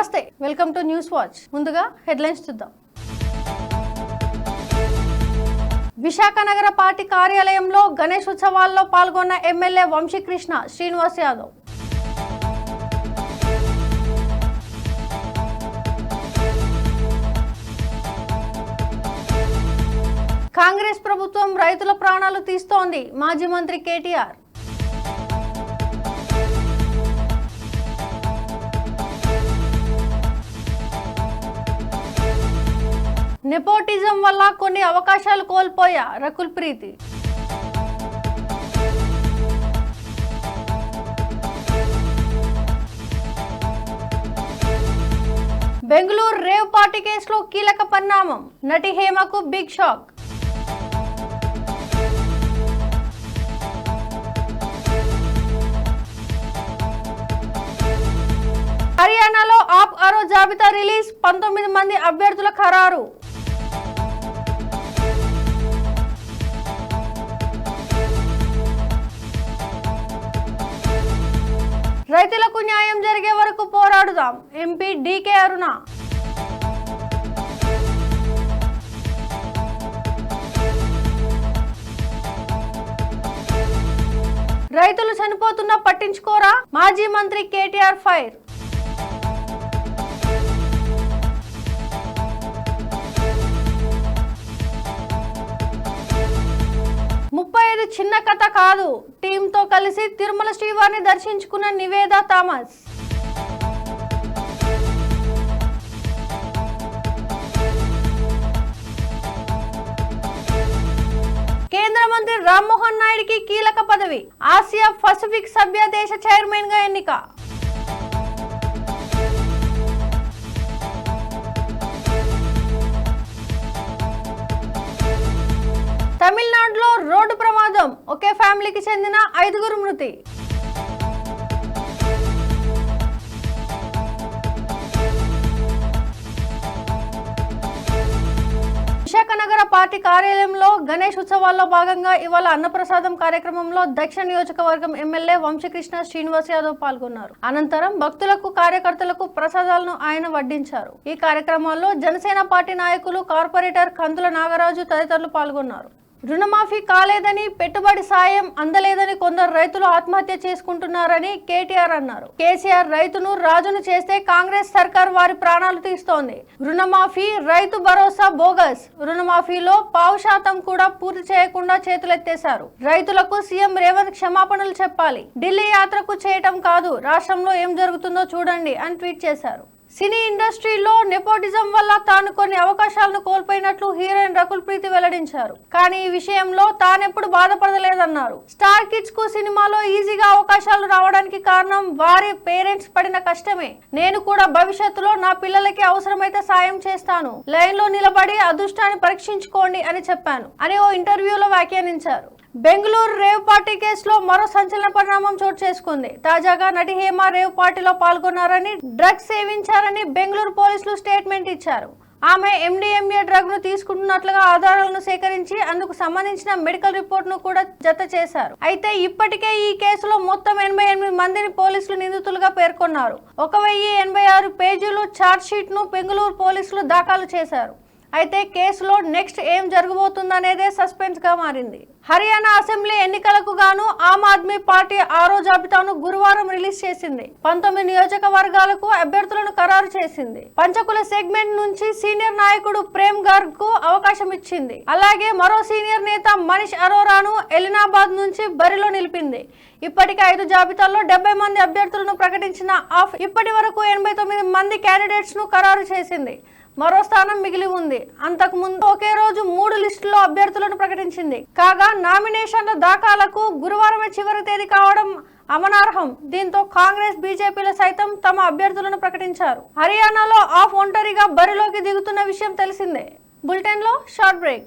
నమస్తే welcome to news watch. ముందుగా headlines చూద్దాం. విశాఖ నగర పార్టీ కార్యాలయంలో గణేష్ ఉత్సవాల్లో పాల్గొన్న ఎమ్మెల్యే వంశీకృష్ణ శ్రీనివాస్ యాదవ్. కాంగ్రెస్ ప్రభుత్వం రైతుల ప్రాణాలు తీస్తోంది మాజీ మంత్రి కేటీఆర్. నెపోటిజం వల్ల కొన్ని అవకాశాలు కోల్పోయా రకుల్ ప్రీతి. బెంగళూరు రేవ్ పార్టీ కేసులో కీలక పరిణామం. నటి హేమకు బిగ్ షాక్ హర్యానాలో ఆప్ ఆరో జాబితా రిలీజ్. పంతొమ్మిది మంది అభ్యర్థుల ఖరారు. రైతులకు న్యాయం జరిగే వరకు పోరాడుదాం. ఎంపీ డీకే అరుణ. రైతులు చనిపోతున్నా పట్టించుకోరా? మాజీ మంత్రి కేటీఆర్ ఫైర్. చిన్న కథ కాదు. టీంతో కలిసి తిరుమల శ్రీవారిని దర్శించుకున్న నివేద థామస్. కేంద్ర మంత్రి రామ్మోహన్ నాయుడికి కీలక పదవి. ఆసియా పసిఫిక్ సభ్య దేశ చైర్మన్గా ఎన్నిక. ఫ్యామిలీకి చెందిన ఐదుగురు మృతి. విశాఖనగర పార్టీ కార్యాలయంలో గణేష్ ఉత్సవాల్లో భాగంగా ఇవాళ అన్నప్రసాదం కార్యక్రమంలో దక్షిణ నియోజకవర్గం ఎమ్మెల్యే వంశకృష్ణ శ్రీనివాస్ యాదవ్ పాల్గొన్నారు. అనంతరం భక్తులకు కార్యకర్తలకు ప్రసాదాలను ఆయన వడ్డించారు. ఈ కార్యక్రమాల్లో జనసేన పార్టీ నాయకులు కార్పొరేటర్ కందుల నాగరాజు తదితరులు పాల్గొన్నారు. రుణమాఫీ కాలేదని పెట్టుబడి సాయం అందలేదని కొందరు రైతులు ఆత్మహత్య చేసుకుంటున్నారని కేటీఆర్ అన్నారు. కేసీఆర్ రైతును రాజును చేస్తే కాంగ్రెస్ సర్కార్ వారి ప్రాణాలు తీస్తోంది. రుణమాఫీ రైతు భరోసా బోగస్. రుణమాఫీలో పావు శాతం కూడా పూర్తి చేయకుండా చేతులెత్తేశారు. రైతులకు సీఎం రేవంత్ క్షమాపణలు చెప్పాలి. ఢిల్లీ యాత్రకు చేయటం కాదు. రాష్ట్రంలో ఏం జరుగుతుందో చూడండి అని ట్వీట్ చేశారు. సినీ ఇండస్ట్రీలో నెపోటిజం వల్ల తాను కొన్ని అవకాశాలను కోల్పోయినట్లు హీరోయిన్ రకుల్ ప్రీతి వెల్లడించారు. కానీ ఈ విషయంలో తానెప్పుడు బాధపడలేదన్నారు. స్టార్ కిడ్స్కు సినిమాలో ఈజీగా అవకాశాలు రావడానికి కారణం వారి పేరెంట్స్ పడిన కష్టమే. నేను కూడా భవిష్యత్తులో నా పిల్లలకి అవసరమైతే సాయం చేస్తాను. లైన్లో నిలబడి అదృష్టాన్ని పరీక్షించుకోండి అని చెప్పాను. అని ఓ ఇంటర్వ్యూలో వ్యాఖ్యానించారు. బెంగళూరు రేవ్ పార్టీ కేసులో మరో సంచలన పరిణామం చోటు చేసుకుంది. తాజాగా నటి హేమ రేవ్ పార్టీలో పాల్గొన్నారని డ్రగ్స్ సేవించారని బెంగళూరు పోలీసులు స్టేట్మెంట్ ఇచ్చారు. ఆమె ఎండిఎంఏ డ్రగ్ను తీసుకుంటున్నట్లుగా ఆధారాలను సేకరించి అందుకు సంబంధించిన మెడికల్ రిపోర్ట్ను కూడా జత చేశారు. అయితే ఇప్పటికే ఈ కేసులో మొత్తం ఎనభై ఎనిమిది మందిని పోలీసులు నిందితులుగా పేర్కొన్నారు. ఒక వెయ్యి ఎనభై ఆరు పేజీలు ఛార్జ్ షీట్ను బెంగళూరు పోలీసులు దాఖలు చేశారు. అయితే కేసులో నెక్స్ట్ ఏం జరగబోతుందనేదే సస్పెన్స్గా మారింది. హర్యానా అసెంబ్లీ ఎన్నికలకు గాను ఆమ్ ఆద్మీ పార్టీ ఆరో జాబితాను గురువారం రిలీజ్ చేసింది. పంతొమ్మిది నియోజకవర్గాలకు అభ్యర్థులను ఖరారు చేసింది. పంచకుల సెగ్మెంట్ నుంచి సీనియర్ నాయకుడు ప్రేమ్ గర్గ్కు అవకాశం ఇచ్చింది. అలాగే మరో సీనియర్ నేత మనీష్ అరోరాను ఎలినాబాద్ నుంచి బరిలో నిలిపింది. ఇప్పటికే ఐదు జాబితాల్లో డెబ్బై మంది అభ్యర్థులను ప్రకటించిన ఆఫ్ ఇప్పటి వరకు ఎనభై తొమ్మిది మంది క్యాండిడేట్స్ను ఖరారు చేసింది. మరో స్థానం మిగిలి ఉంది. అంతకు ముందు ఒకే రోజు మూడు లిస్టుల్లో అభ్యర్థులను ప్రకటించింది. కాగా నామినేషన్ల దాఖలకు గురువారమే చివరి తేదీ కావడం అమనార్హం. దీంతో కాంగ్రెస్ బీజేపీలు సైతం తమ అభ్యర్థులను ప్రకటించారు. హర్యానాలో ఆఫ్ ఒంటరిగా బరిలోకి దిగుతున్న విషయం తెలిసిందే. బులెటిన్లో షార్ట్ బ్రేక్.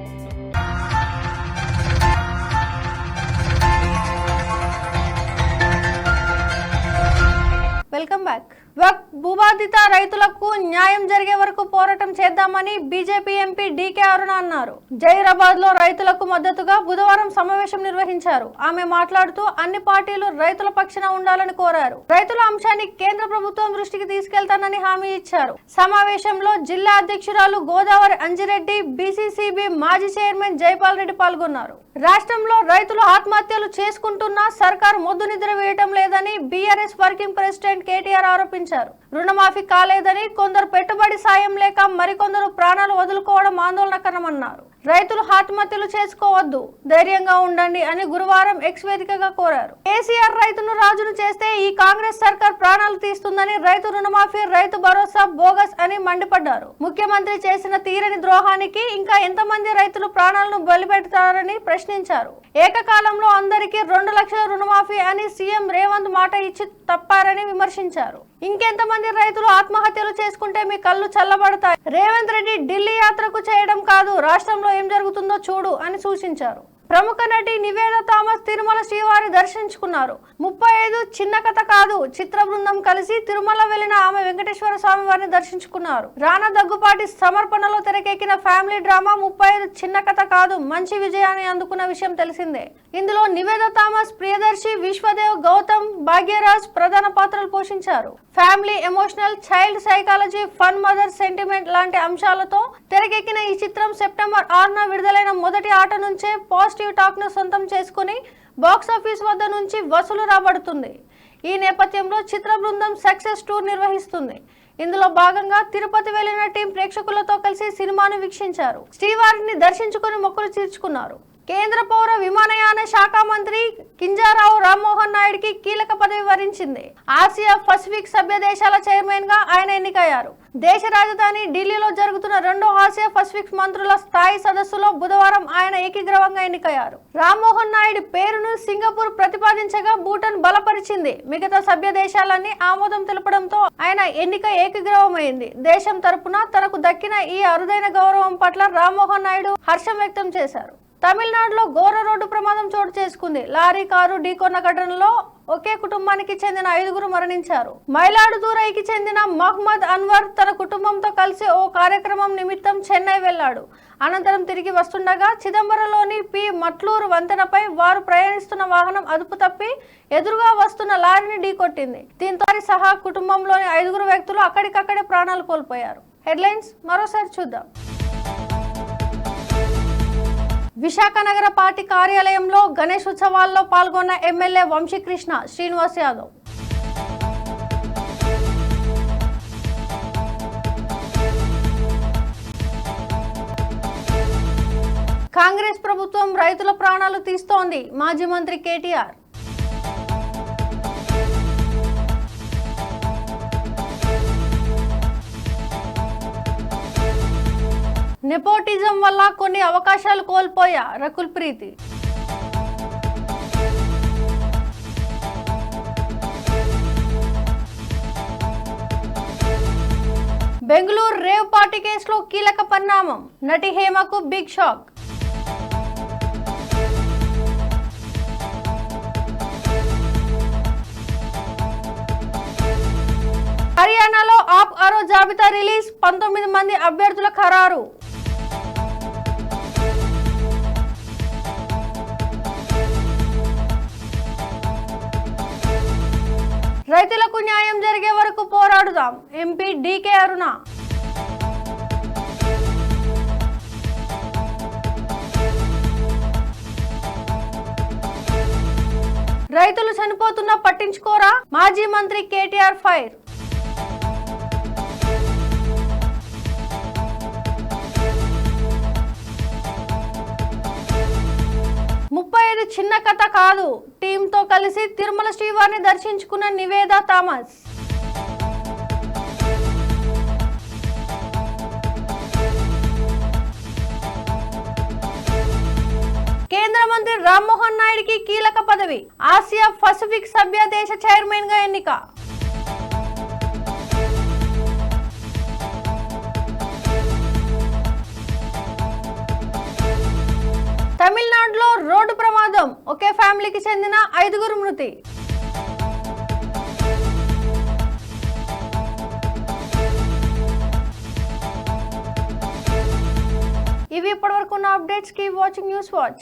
Welcome back. భూబాధిత రైతులకు న్యాయం జరిగే వరకు పోరాటం చేద్దామని బీజేపీ ఎంపీ డీకే అరుణ అన్నారు. జైరాబాద్లో రైతులకు మద్దతుగా బుధవారం సమావేశం నిర్వహించారు. ఆమె మాట్లాడుతూ అన్ని పార్టీలు రైతుల పక్షాన ఉండాలని కోరారు. రైతుల అంశాన్ని ప్రభుత్వం దృష్టికి తీసుకెళ్తానని హామీ ఇచ్చారు. సమావేశంలో జిల్లా అధ్యక్షురాలు గోదావరి అంజిరెడ్డి బీసీసీబీ మాజీ చైర్మన్ జైపాల్ రెడ్డి పాల్గొన్నారు. రాష్ట్రంలో రైతులు ఆత్మహత్యలు చేసుకుంటున్నా సర్కార్ మొద్దు నిద్ర వేయటం లేదని బీఆర్ఎస్ వర్కింగ్ ప్రెసిడెంట్ కేటీఆర్ ఆరోపించారు. రుణమాఫీ కాలేదని కొందరు పెట్టుబడి సాయం లేక మరికొందరు ప్రాణాలు వదులుకోవడం ఆందోళనకరమన్నారు రైతులు ఆత్మహత్యలు చేసుకోవద్దు. ధైర్యంగా ఉండండి అని గురువారం ఎక్స్ వేదికగా కోరారు. కేసీఆర్ రైతును రాజును చేస్తే ఈ కాంగ్రెస్ సర్కార్ ప్రాణాలు తీస్తుందని రైతు రుణమాఫీ రైతు భరోసా బోగస్ అని మండిపడ్డారు. ముఖ్యమంత్రి చేసిన తీరని ద్రోహానికి ఇంకా ఎంతమంది రైతులు ప్రాణాలను బలిపెడతారని ప్రశ్నించారు. ఏకకాలంలో అందరికీ రెండు లక్షల రుణమాఫీ అని సీఎం రేవంత్ మాట ఇచ్చి తప్పారని విమర్శించారు. ఇంకెంతమంది రైతులు ఆత్మహత్యలు చేసుకుంటే మీ కళ్ళు చల్లబడతాయి? రేవంత్ రెడ్డి ఢిల్లీ యాత్రకు చేయడం కాదు రాష్ట్రంలో ఏం జరుగుతుందో చూడు అని సూచించారు. ప్రముఖ నటి నివేద థామస్ తిరుమల శ్రీవారి దర్శించుకున్నారు. ముప్పై ఐదు చిన్న కథ కాదు చిత్ర బృందం కలిసి తిరుమల వెళ్ళిన ఆమె వెంకటేశ్వర స్వామి వారిని దర్శించుకున్నారు. రానా దగ్గుపాటి సమర్పణలో తెరకెక్కిన ఫ్యామిలీ డ్రామా ముప్పై ఐదు చిన్న కథ కాదు మంచి విజయాన్ని అందుకున్న విషయం తెలిసిందే. ఇందులో నివేద థామస్ ప్రియదర్శి విశ్వదేవ్ గౌతమ్ భాగ్యరాజ్ ప్రధాన పాత్రలు పోషించారు. Family emotional child psychology fun mother sentiment లాంటి అంశాలతో తెరకెక్కిన ఈ చిత్రం సెప్టెంబర్ ఆరున విడుదలైన మొదటి ఆట నుంచే పాజిటివ్ టాక్ను సొంతం చేసుకుని బాక్సాఫీస్ వద్ద నుంచి వసూలు రాబడుతుంది. ఈ నేపథ్యంలో చిత్ర బృందం సక్సెస్ టూర్ నిర్వహిస్తుంది. ఇందులో భాగంగా తిరుపతి వెళ్ళిన టీం ప్రేక్షకులతో కలిసి సినిమాను వీక్షించారు. శ్రీవారిని దర్శించుకుని మొక్కులు తీర్చుకున్నారు. కేంద్ర పౌర విమానయాన శాఖ మంత్రి కింజారావు రామ్మోహన్ నాయుడికి కీలక పదవి వరించింది. ఆసియా పసిఫిక్ సభ్య దేశాల చైర్మన్గా ఆయన ఎన్నికయ్యారు. దేశ రాజధాని ఢిల్లీలో జరుగుతున్న రెండో ఆసియా పసిఫిక్ మంత్రుల స్థాయి సదస్సులో బుధవారం ఆయన ఏకీగ్రవంగా ఎన్నికయ్యారు. రామ్మోహన్ నాయుడు పేరును సింగపూర్ ప్రతిపాదించగా భూటాన్ బలపరిచింది. మిగతా సభ్య దేశాలన్నీ ఆమోదం తెలపడంతో ఆయన ఎన్నిక ఏకీగ్రవమైంది. దేశం తరపున తనకు దక్కిన ఈ అరుదైన గౌరవం పట్ల రామ్మోహన్ నాయుడు హర్షం వ్యక్తం చేశారు. తమిళనాడులో ఘోర రోడ్డు ప్రమాదం చోటు చేసుకుంది. లారీ కారు ఢీకొన్న ఘటనలో ఒకే కుటుంబానికి చెందిన ఐదుగురు మరణించారు. మైలాడుదూరైకి చెందిన మహ్మద్ అన్వర్ తన కుటుంబంతో కలిసి ఓ కార్యక్రమం నిమిత్తం చెన్నై వెళ్ళాడు అనంతరం తిరిగి వస్తుండగా చిదంబరంలోని పి. మట్లూరు వంతెనపై వారు ప్రయాణిస్తున్న వాహనం అదుపు తప్పి ఎదురుగా వస్తున్న లారీని ఢీకొట్టింది. దీంతో సహా కుటుంబంలోని ఐదుగురు వ్యక్తులు అక్కడికక్కడే ప్రాణాలు కోల్పోయారు. హెడ్లైన్స్ మరోసారి చూద్దాం. విశాఖ నగర పార్టీ కార్యాలయంలో గణేష్ ఉత్సవాల్లో పాల్గొన్న ఎమ్మెల్యే వంశీకృష్ణ శ్రీనివాస్ యాదవ్. కాంగ్రెస్ ప్రభుత్వం రైతుల ప్రాణాలు తీస్తోంది మాజీ మంత్రి కేటీఆర్. నెపోటిజం వల్ల కొన్ని అవకాశాలు కోల్పోయా రకుల్ ప్రీతి. బెంగళూరు రేవ్ పార్టీ కేసులో కీలక పరిణామం. నటి హేమకు బిగ్ షాక్. హర్యానాలో ఆప్ ఆరో జాబితా రిలీజ్. పంతొమ్మిది మంది అభ్యర్థుల ఖరారు. రైతులకు న్యాయం జరిగే వరకు పోరాడుదాం. ఎంపీ డీకే అరుణ. రైతులు చనిపోతున్నా పట్టించుకోరా? మాజీ మంత్రి కేటీఆర్ ఫైర్. ముప్పై ఐదు చిన్న కథ కాదు. టీంతో కలిసి తిరుమల శ్రీవారిని దర్శించుకున్న నివేదా థామస్. కేంద్ర మంత్రి రామ్మోహన్ నాయుడికి కీలక పదవి. ఆసియా పసిఫిక్ సభ్య దేశ చైర్మన్గా ఎన్నిక. ఒకే ఫ్యామిలీకి చెందిన ఐదుగురు మృతి. ఇవి ఇప్పటివరకు ఉన్న అప్డేట్స్కి వాచింగ్ న్యూస్ వాచ్.